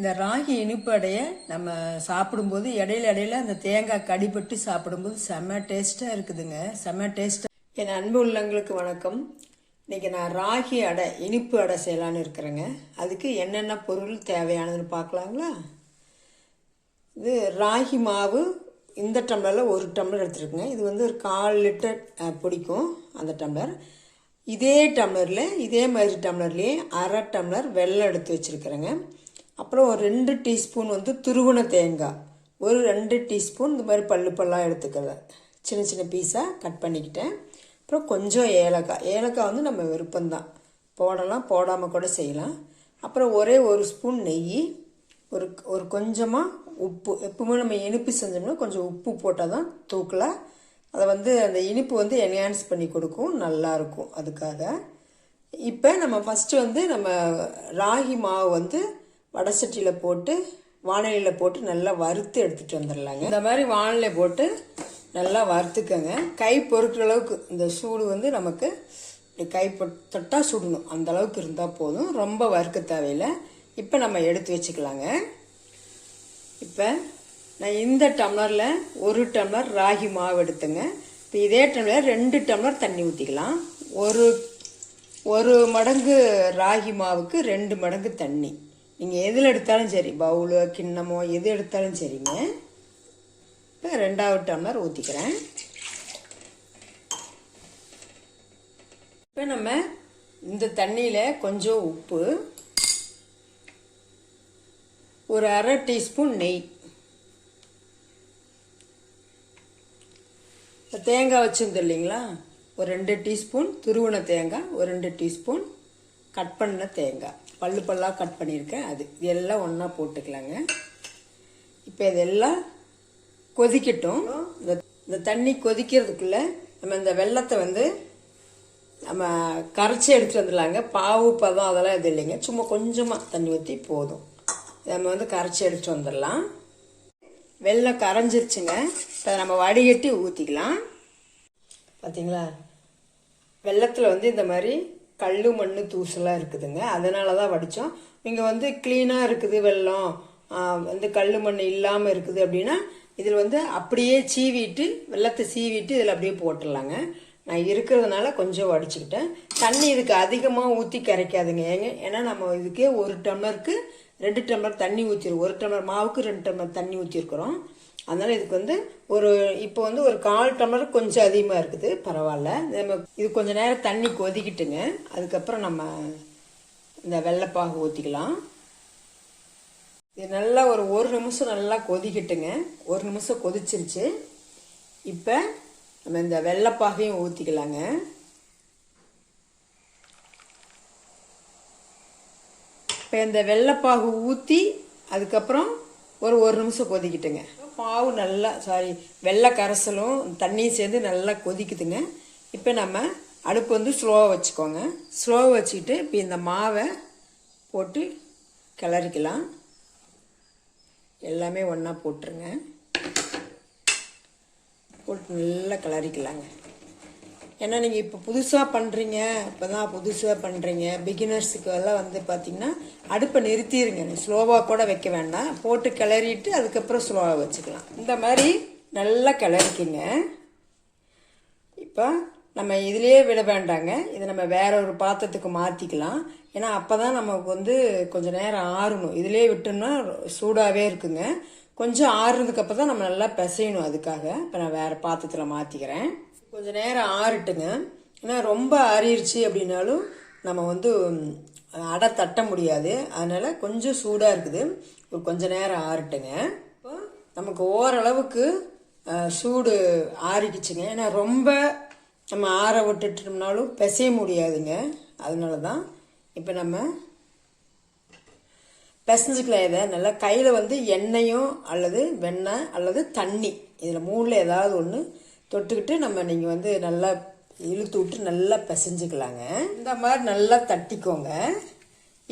இந்த ராகி இனிப்பு அடையை நம்ம சாப்பிடும்போது இடையில இடையில அந்த தேங்காய் கடிபட்டு சாப்பிடும்போது செம்ம டேஸ்ட்டாக இருக்குதுங்க. செம்ம டேஸ்ட்டாக என் அன்பு உள்ளங்களுக்கு வணக்கம். இன்னைக்கு நான் ராகி அடை இனிப்பு அடை செய்யலான்னு இருக்கிறேங்க. அதுக்கு என்னென்ன பொருள் தேவையானதுன்னு பார்க்கலாங்களா? இது ராகி மாவு இந்த டம்ளரில் ஒரு டம்ளர் எடுத்துருக்குங்க. இது வந்து ஒரு கால் லிட்டர் பிடிக்கும் அந்த டம்ளர். இதே டம்ளரில் இதே மாதிரி டம்ளர்லேயே அரை டம்ளர் வெள்ளம் எடுத்து வச்சுருக்கிறேங்க. அப்புறம் ஒரு ரெண்டு டீஸ்பூன் வந்து துருவன தேங்காய். ஒரு ரெண்டு டீஸ்பூன் இந்த மாதிரி பல்லு பல்லாக எடுத்துக்கிறேன். சின்ன சின்ன பீஸாக கட் பண்ணிக்கிட்டேன். அப்புறம் கொஞ்சம் ஏலக்காய். ஏலக்காய் வந்து நம்ம விருப்பம்தான். போடலாம் போடாமல் கூட செய்யலாம். அப்புறம் ஒரே ஒரு ஸ்பூன் நெய். ஒரு ஒரு கொஞ்சமாக உப்பு. எப்பவுமே நம்ம இனிப்பு செஞ்சோம்னா கொஞ்சம் உப்பு போட்டால் தான் தூக்கலாக அதை வந்து அந்த இனிப்பு வந்து என்ஹான்ஸ் பண்ணி கொடுக்கும். நல்லாயிருக்கும் அதுக்காக. இப்போ நம்ம ஃபஸ்ட்டு வந்து நம்ம ராகி மாவு வந்து வடசட்டியில் போட்டு வானிலையில் போட்டு நல்லா வறுத்து எடுத்துகிட்டு வந்துடலாங்க இந்த மாதிரி வானிலை போட்டு நல்லா வறுத்துக்கோங்க. கை பொறுக்கிற அளவுக்கு இந்த சூடு வந்து நமக்கு கை தொட்டால் சுடணும். அந்த அளவுக்கு இருந்தால் போதும். ரொம்ப வறுக்க தேவையில்லை. இப்போ நம்ம எடுத்து வச்சுக்கலாங்க. இப்போ நான் இந்த டம்ளரில் ஒரு டம்ளர் ராகி மாவு எடுத்துங்க. இப்போ இதே டம்ளர் ரெண்டு டம்ளர் தண்ணி ஊற்றிக்கலாம் ஒரு ஒரு மடங்கு ராகி மாவுக்கு ரெண்டு மடங்கு தண்ணி. நீங்கள் எதில் எடுத்தாலும் சரி பவுலு கிண்ணமோ எது எடுத்தாலும் சரிங்க. இப்போ ரெண்டாவது டம்ளர் ஊற்றிக்கிறேன் இப்போ நம்ம இந்த தண்ணியில் கொஞ்சம் உப்பு ஒரு அரை டீஸ்பூன் நெய். தேங்காய் வச்சுருந்தோம் இல்லைங்களா? ஒரு ரெண்டு டீஸ்பூன் துருவன தேங்காய் ஒரு ரெண்டு டீஸ்பூன் கட் பண்ண தேங்காய். பல்லு பல்லாக கட் பண்ணியிருக்கேன். அது இது எல்லாம் ஒன்றா போட்டுக்கலாங்க. இப்போ இதெல்லாம் கொதிக்கட்டும். இந்த இந்த தண்ணி கொதிக்கிறதுக்குள்ளே நம்ம இந்த வெள்ளத்தை வந்து நம்ம கரைச்சி எடுத்துகிட்டு வந்துடலாங்க. பாவு பதம் அதெல்லாம் இது இல்லைங்க. சும்மா கொஞ்சமாக தண்ணி ஊற்றி போதும். நம்ம வந்து கரைச்சி எடுத்துகிட்டு வந்துடலாம். வெள்ளம் கரைஞ்சிருச்சுங்க. இப்போ நம்ம வடிகட்டி ஊற்றிக்கலாம் பார்த்தீங்களா வெள்ளத்தில் வந்து இந்த மாதிரி கல் மண் தூசலாக இருக்குதுங்க. அதனால தான் வடித்தோம் நீங்கள் வந்து க்ளீனாக இருக்குது வெள்ளம். வந்து கல் மண் இல்லாமல் இருக்குது அப்படின்னா இதில் வந்து அப்படியே சீவிட்டு வெள்ளத்தை சீவிட்டு இதில் அப்படியே போட்டுடலாங்க. நான் இருக்கிறதுனால கொஞ்சம் வடிச்சுக்கிட்டேன். தண்ணி இதுக்கு அதிகமாக ஊற்றி கரைக்காதுங்க. ஏங்க ஏன்னா நம்ம இதுக்கே ஒரு டம்ளருக்கு ரெண்டு டம்ளர் தண்ணி ஊற்றிருக்கோம் ஒரு டம்ளர் மாவுக்கு ரெண்டு டம்ளர் தண்ணி ஊற்றிருக்கிறோம் அதனால் இதுக்கு வந்து ஒரு இப்போ வந்து ஒரு கால் டம்ளர் கொஞ்சம் அதிகமாக இருக்குது. பரவாயில்ல. நம்ம இது கொஞ்சம் நேரம் தண்ணி கொதிக்கிட்டுங்க. அதுக்கப்புறம் நம்ம இந்த வெள்ளைப்பாகு ஊற்றிக்கலாம் இது நல்லா ஒரு ஒரு நிமிஷம் நல்லா கொதிக்கிட்டுங்க. ஒரு நிமிஷம் கொதிச்சிருச்சு. இப்போ நம்ம இந்த வெள்ளைப்பாகையும் ஊற்றிக்கலாங்க இப்போ இந்த வெள்ளைப்பாகு ஊற்றி அதுக்கப்புறம் ஒரு ஒரு நிமிஷம் கொதிக்கிட்டுங்க. பாவு நல்லா சாரி வெள்ளை கரைசலும் தண்ணியும் சேர்ந்து நல்லா கொதிக்குதுங்க. இப்போ நம்ம அடுப்பு வந்து ஸ்லோவாக வச்சுக்கோங்க. ஸ்லோவாக வச்சுக்கிட்டு இப்போ இந்த மாவை போட்டு கிளறிக்கலாம். எல்லாமே ஒன்றா போட்டுருங்க. போட்டு நல்லா கிளறிக்கலாங்க. ஏன்னா நீங்கள் இப்போ புதுசாக பண்ணுறீங்க இப்போ தான் புதுசாக பண்ணுறீங்க பிகினர்ஸுக்கு எல்லாம் வந்து பார்த்தீங்கன்னா அடுப்பை நிறுத்திடுங்க ஸ்லோவாக கூட வைக்க வேண்டாம். போட்டு கிளறிட்டு அதுக்கப்புறம் ஸ்லோவாக வச்சுக்கலாம். இந்த மாதிரி நல்லா கிளறிக்கிங்க. இப்போ நம்ம இதுலேயே விட வேண்டாங்க. இதை நம்ம வேற ஒரு பாத்திரத்துக்கு மாற்றிக்கலாம் ஏன்னா அப்போ தான் நமக்கு வந்து கொஞ்சம் நேரம் ஆறணும். இதிலே விட்டோம்னா சூடாகவே இருக்குங்க. கொஞ்சம் ஆறுனதுக்கு தான் நம்ம நல்லா பிசையணும் அதுக்காக. இப்போ நான் வேறு பாத்திரத்தில் மாற்றிக்கிறேன் கொஞ்சம் நேரம் ஆறட்டுங்க. ஏன்னா ரொம்ப ஆறிடுச்சு அப்படின்னாலும் நம்ம வந்து அடை தட்ட முடியாது. அதனால் கொஞ்சம் சூடாக இருக்குது. ஒரு கொஞ்சம் நேரம் ஆறட்டுங்க. இப்போ நமக்கு ஓரளவுக்கு சூடு ஆறிக்குச்சுங்க. ஏன்னா ரொம்ப நம்ம ஆற விட்டுட்டோம்னாலும் பிசைய முடியாதுங்க. அதனால தான் இப்போ நம்ம பிசைஞ்சுக்கலாம் இதை. நல்லா கையில் வந்து எண்ணெயும் அல்லது வெண்ணெய் அல்லது தண்ணி. இதில் மூணில் ஏதாவது ஒன்று தொட்டுக்கிட்டு நம்ம நீங்கள் வந்து நல்லா இழுத்து விட்டு நல்லா பிசைஞ்சுக்கலாங்க. இந்த மாதிரி நல்லா தட்டிக்கோங்க.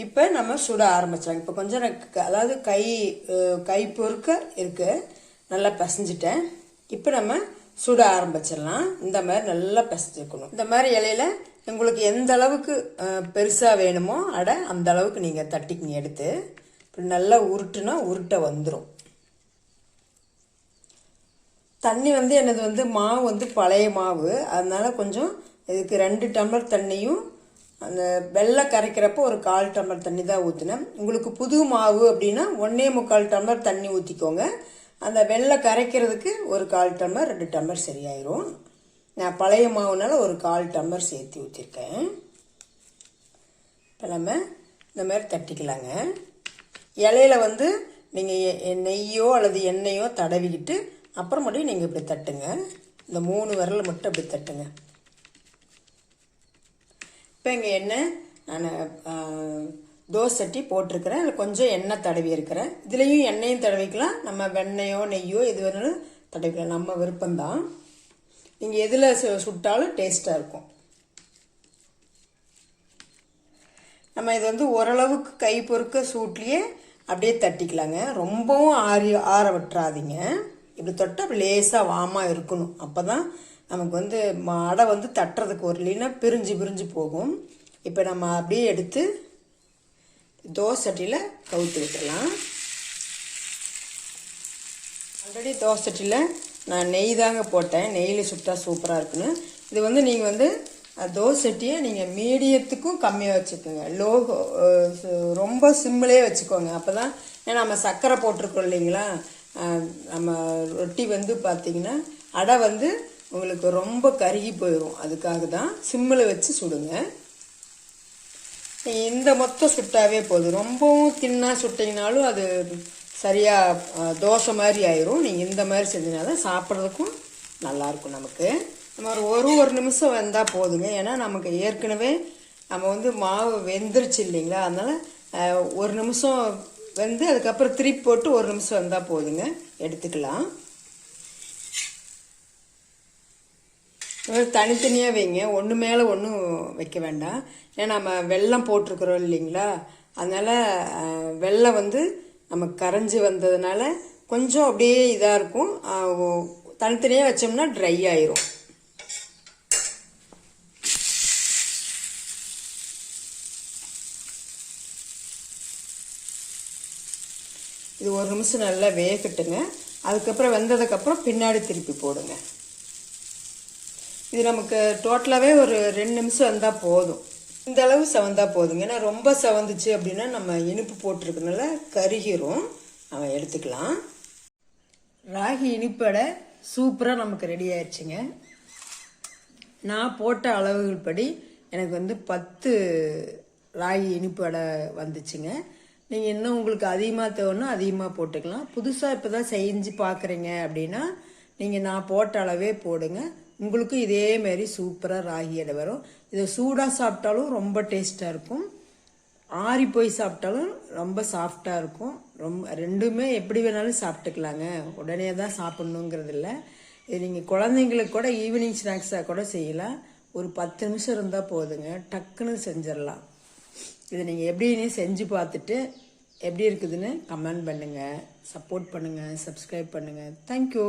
இப்போ நம்ம சுட ஆரம்பிச்சிடலாம். இப்போ கொஞ்சம் அதாவது கை கை பொறுக்க இருக்குது நல்லா பிசைஞ்சிட்டேன். இப்போ நம்ம சுட ஆரம்பிச்சிடலாம். இந்த மாதிரி நல்லா பிசைஞ்சுக்கணும். இந்த மாதிரி இலையில உங்களுக்கு எந்த அளவுக்கு பெருசாக வேணுமோ அடை அந்த அளவுக்கு நீங்கள் தட்டிக்கிங்க எடுத்து. இப்படி நல்லா உருட்டுனா உருட்டை வந்துடும் தண்ணி வந்து எனது வந்து மாவு வந்து பழைய மாவு. அதனால் கொஞ்சம் இதுக்கு ரெண்டு டம்ளர் தண்ணியும் அந்த வெள்ளை கரைக்கிறப்போ ஒரு கால் டம்ளர் தண்ணி தான் ஊற்றினேன் உங்களுக்கு புது மாவு அப்படின்னா ஒன்றே முக்கால் டம்ளர் தண்ணி ஊற்றிக்கோங்க அந்த வெள்ளை கரைக்கிறதுக்கு ஒரு கால் டம்ளர் ரெண்டு டம்ளர் சரியாயிரும். நான் பழைய மாவுனால ஒரு கால் டம்ளர் சேர்த்து ஊற்றிருக்கேன் இப்போ நம்ம இந்த மாதிரி தட்டிக்கலாங்க. இலையில வந்து நீங்கள் நெய்யோ அல்லது எண்ணெயோ தடவிக்கிட்டு அப்புறமேட்டு நீங்கள் இப்படி தட்டுங்க. இந்த மூணு விரல் மட்டும் அப்படி தட்டுங்க. இப்போ இங்கே எண்ணெய் நான் தோசை சட்டி போட்டிருக்கிறேன். அதில் கொஞ்சம் எண்ணெய் தடவி இருக்கிறேன். இதுலேயும் எண்ணெயும் தடவிக்கலாம். நம்ம வெண்ணையோ நெய்யோ எது வேணாலும் தடவிக்கலாம். நம்ம விருப்பம்தான். நீங்கள் எதில் சு- சுட்டாலும் டேஸ்ட்டாக இருக்கும். நம்ம இது வந்து ஓரளவுக்கு கை பொறுக்க சூட்லேயே அப்படியே தட்டிக்கலாங்க. ரொம்பவும் ஆறி ஆற விட்டுறாதீங்க. இப்படி தொட்டால் லேசாக வாமாக இருக்கணும். அப்போ தான் நமக்கு வந்து அடை வந்து தட்டுறதுக்கு ஒரு இல்லைன்னா பிரிஞ்சு பிரிஞ்சு போகும். இப்போ நம்ம அப்படியே எடுத்து தோசை சட்டியில் கவுத்து விட்டுடலாம். ஆல்ரெடி தோசை சட்டியில் நான் நெய் தாங்க போட்டேன். நெய்யில் சுட்டால் சூப்பராக இருக்குன்னு. இது வந்து நீங்கள் வந்து தோசை சட்டியை நீங்கள் மீடியத்துக்கும் கம்மியாக வச்சுக்கோங்க. லோ ரொம்ப சிம்மிலே வச்சுக்கோங்க. அப்போ தான் ஏன்னா நம்ம சர்க்கரை போட்டிருக்கோம் இல்லைங்களா? நம்ம ரொட்டி வந்து பார்த்தீங்கன்னா அடை வந்து உங்களுக்கு ரொம்ப கருகி போயிடும் அதுக்காக தான் சிம்மில் வச்சு சுடுங்க. இந்த மொத்தம் சுட்டாவே போதும். ரொம்பவும் தின்னாக சுட்டிங்கனாலும் அது சரியாக தோசை மாதிரி ஆயிரும். நீங்கள் இந்த மாதிரி செஞ்சினா தான் சாப்பிட்றதுக்கும் நல்லாயிருக்கும் நமக்கு. நம்ம ஒரு ஒரு ஒரு நிமிஷம் வந்தால் போதுங்க. ஏன்னா நமக்கு ஏற்கனவே நம்ம வந்து மாவு வெந்துருச்சு இல்லைங்களா? அதனால் ஒரு நிமிஷம் வந்து அதுக்கப்புறம் திருப்பி போட்டு ஒரு நிமிஷம் வந்தால் போதுங்க. எடுத்துக்கலாம். தனித்தனியாக வைங்க. ஒன்று மேலே ஒன்றும் வைக்க வேண்டாம். ஏன்னா நம்ம வெள்ளம் போட்டிருக்கிறோம் இல்லைங்களா? அதனால் வெள்ளம் வந்து நம்ம கரைஞ்சி வந்ததுனால கொஞ்சம் அப்படியே இதாக இருக்கும். தனித்தனியாக வச்சோம்னா ட்ரை ஆயிரும். இது ஒரு நிமிஷம் நல்லா வேகட்டுங்க. அதுக்கப்புறம் வெந்ததுக்கப்புறம் பின்னாடி திருப்பி போடுங்க. இது நமக்கு டோட்டலாகவே ஒரு ரெண்டு நிமிஷம் வந்தால் போதும். இந்த அளவு செவந்தால் போதுங்க. ஏன்னா ரொம்ப செவந்துச்சு அப்படின்னா நம்ம இனிப்பு போட்டிருக்கனால கருகிரும். நம்ம எடுத்துக்கலாம். ராகி இனிப்படை சூப்பராக நமக்கு ரெடி ஆயிடுச்சுங்க. நான் போட்ட அளவுகள் படி எனக்கு வந்து பத்து ராகி இனிப்பு வந்துச்சுங்க. நீங்கள் இன்னும் உங்களுக்கு அதிகமாக தேவைன்னா அதிகமாக போட்டுக்கலாம். புதுசாக இப்போ தான் செஞ்சு பார்க்குறீங்க அப்படின்னா நீங்கள் நான் போட்ட அளவே போடுங்க. உங்களுக்கும் இதேமாரி சூப்பராக ராகி அடை வரும். இதை சூடாக சாப்பிட்டாலும் ரொம்ப டேஸ்ட்டாக இருக்கும். ஆறி போய் சாப்பிட்டாலும் ரொம்ப சாஃப்டாக இருக்கும். ரொம்ப ரெண்டுமே எப்படி வேணாலும் சாப்பிட்டுக்கலாங்க. உடனே தான் சாப்பிட்ணுங்கிறது இல்லை. இது நீங்கள் குழந்தைங்களுக்கு கூட ஈவினிங் ஸ்நாக்ஸாக கூட செய்யலாம். ஒரு பத்து நிமிஷம் இருந்தால் போதுங்க. டக்குன்னு செஞ்சிடலாம். இதை நீங்கள் எப்படின்னு செஞ்சு பார்த்துட்டு எப்படி இருக்குதுன்னு கமெண்ட் பண்ணுங்கள் சப்போர்ட் பண்ணுங்கள் சப்ஸ்கிரைப் பண்ணுங்கள் தேங்க்யூ